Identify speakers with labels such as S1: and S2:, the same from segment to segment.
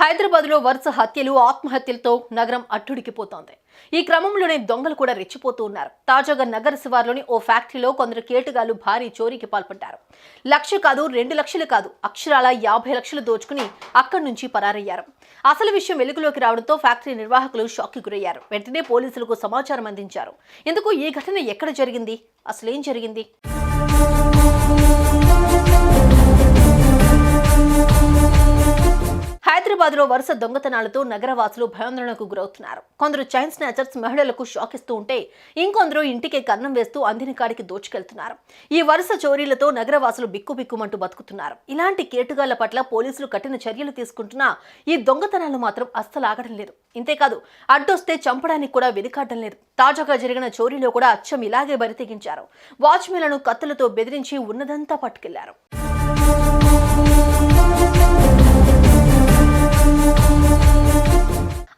S1: హైదరాబాద్లో వరుస హత్యలు ఆత్మహత్యలతో నగరం అట్టుడికిపోతోంది ఈ క్రమంలోనే దొంగలు కూడా రెచ్చిపోతూ ఉన్నారు. తాజాగా నగర శివార్లోని ఓ ఫ్యాక్టరీలో కొందరు కేటగాలు భారీ చోరీకి పాల్పడ్డారు. లక్ష కాదు రెండు లక్షలు కాదు అక్షరాల యాభై లక్షలు దోచుకుని అక్కడి నుంచి పరారయ్యారు. అసలు విషయం వెలుగులోకి రావడంతో ఫ్యాక్టరీ నిర్వాహకులు షాక్కి గురయ్యారు. వెంటనే పోలీసులకు సమాచారం అందించారు. ఎందుకు ఈ ఘటన ఎక్కడ జరిగింది? అసలేం జరిగింది? హైదరాబాద్లో వరుస దొంగతనాలతో నగరవాసులు భయాందోళనకు గురవుతున్నారు. కొందరు చైన్ స్నాచర్స్ మహిళలకు షాక్ ఇస్తూ ఉంటే ఇంకొందరు ఇంటికి కన్నం వేస్తూ అందిన కాడికి దోచుకెళ్తున్నారు. ఈ వరుస చోరీలతో నగరవాసులు బిక్కుబిక్కుమంటూ బతుకుతున్నారు. ఇలాంటి కేటుగాళ్ళ పట్ల పోలీసులు కఠిన చర్యలు తీసుకుంటున్నా ఈ దొంగతనాలు మాత్రం అస్సలు ఆగడం లేదు. ఇంతేకాదు అడ్డొస్తే చంపడానికి కూడా వెనుకాడడం లేదు. తాజాగా జరిగిన చోరీలో కూడా అచ్చం ఇలాగే బరితెగించారు వాచ్మెన్లను కత్తులతో బెదిరించి ఉన్నదంతా పట్టుకెళ్ళారు.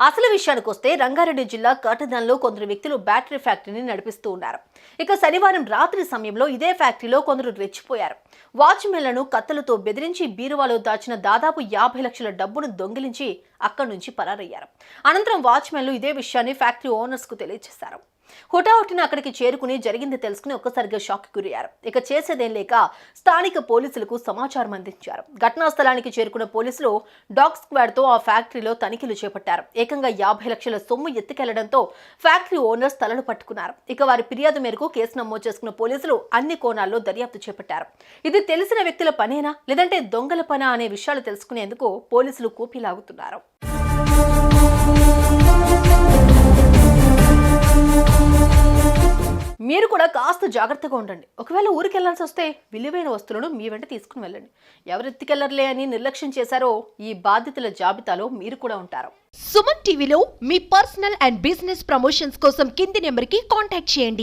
S1: అసలు విషయానికి వస్తే రంగారెడ్డి జిల్లా కాటదాన్లో కొందరు వ్యక్తులు బ్యాటరీ ఫ్యాక్టరీని నడిపిస్తూ ఉన్నారు. ఇక శనివారం రాత్రి సమయంలో ఇదే ఫ్యాక్టరీలో కొందరు రెచ్చిపోయారు. వాచ్మెన్లను కత్తలతో బెదిరించి బీరువాలో దాచిన దాదాపు యాభై లక్షల డబ్బును దొంగిలించి అక్కడి నుంచి పరారయ్యారు. అనంతరం వాచ్మెన్లు ఇదే విషయాన్ని ఫ్యాక్టరీ ఓనర్స్కు తెలియజేశారు. హుటాహుటిన అక్కడికి చేరుకుని జరిగింది తెలుసుకుని ఒక్కసారిగా షాక్ గురయ్యారు. ఇక చేసేదేం లేక స్థానిక పోలీసులకు సమాచారం అందించారు. ఘటనా స్థలానికి చేరుకున్న పోలీసులు డాగ్ స్క్వాడ్తో ఆ ఫ్యాక్టరీలో తనిఖీలు చేపట్టారు. ఏకంగా యాభై లక్షల సొమ్ము ఎత్తుకెళ్ళడంతో ఫ్యాక్టరీ ఓనర్స్ తలలు పట్టుకున్నారు. ఇక వారి ఫిర్యాదు మేరకు కేసు నమోదు చేసుకున్న పోలీసులు అన్ని కోణాల్లో దర్యాప్తు చేపట్టారు. ఇది తెలిసిన వ్యక్తుల పనేనా? లేదంటే దొంగల పనా అనే విషయాలు తెలుసుకునేందుకు పోలీసులు కూపిలాగుతున్నారు మీరు కూడా కాస్త జాగ్రత్తగా ఉండండి. ఒకవేళ ఊరికి వెళ్ళాల్సి వస్తే విలువైన వస్తువులను మీ వెంట తీసుకుని వెళ్ళండి. ఎవరు ఎత్తుకెళ్ళర్లే అని నిర్లక్ష్యం చేశారో ఈ బాధ్యతల జాబితాలో మీరు కూడా ఉంటారు.
S2: సుమన్ టీవీలో మీ పర్సనల్ అండ్ బిజినెస్ ప్రమోషన్స్ కోసం కింది నెంబర్కి కాంటాక్ట్ చేయండి.